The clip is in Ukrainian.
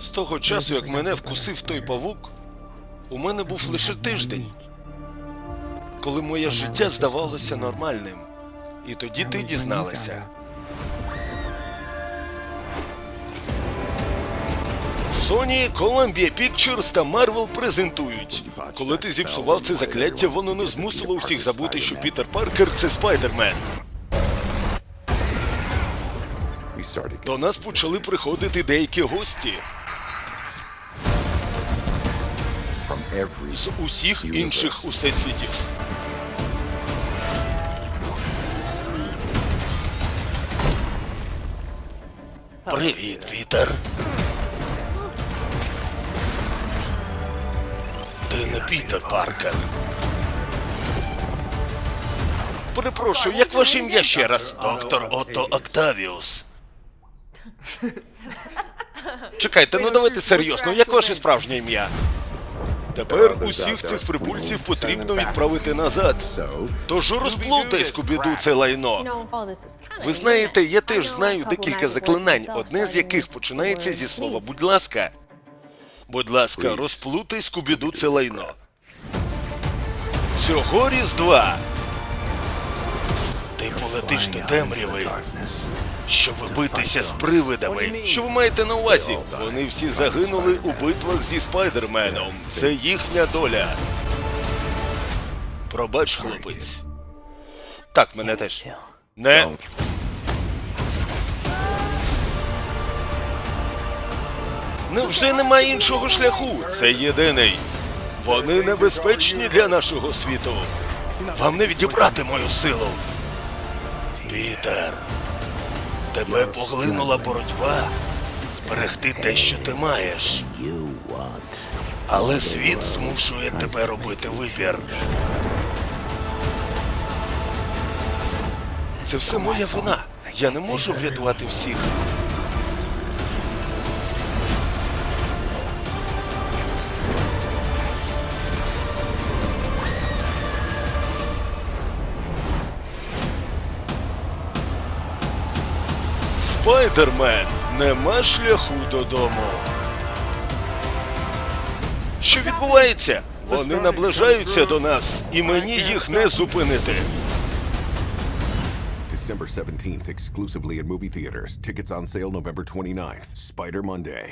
З того часу, як мене вкусив той павук, у мене був лише тиждень, коли моє життя здавалося нормальним. І тоді ти дізналася. Sony, Columbia Pictures та Marvel презентують. Коли ти зіпсував це закляття, воно не змусило усіх забути, що Пітер Паркер це Спайдермен. До нас почали приходити деякі гості з усіх інших усесвітів. Привіт, Пітер. Ти не Пітер Паркер. Перепрошую, як ваше ім'я ще раз? Доктор Отто Октавіус. Чекайте, ну давайте серйозно, як ваше справжнє ім'я? Тепер усіх цих прибульців потрібно відправити назад. Тож розплутай скубіду це лайно. Ви знаєте, я теж знаю декілька заклинань, одне з яких починається зі слова будь ласка. Будь ласка, розплутай скубіду це лайно. Цього різдва. Ти полетиш до темряви, щоб битися з привидами. Що ви маєте на увазі? Вони всі загинули у битвах зі спайдерменом. Це їхня доля. Пробач, хлопець. Так, мене теж. Не. Невже немає іншого шляху? Це єдиний. Вони небезпечні для нашого світу. Вам не відібрати мою силу. Пітер, тебе поглинула боротьба зберегти те, що ти маєш. Але світ змушує тебе робити вибір. Це все моя вина. Я не можу врятувати всіх. Спайдермен, нема шляху додому. Що відбувається? Вони наближаються до нас, і мені їх не зупинити. December 17th, exclusively in movie theaters. Tickets on sale November 29th. Spider Monday.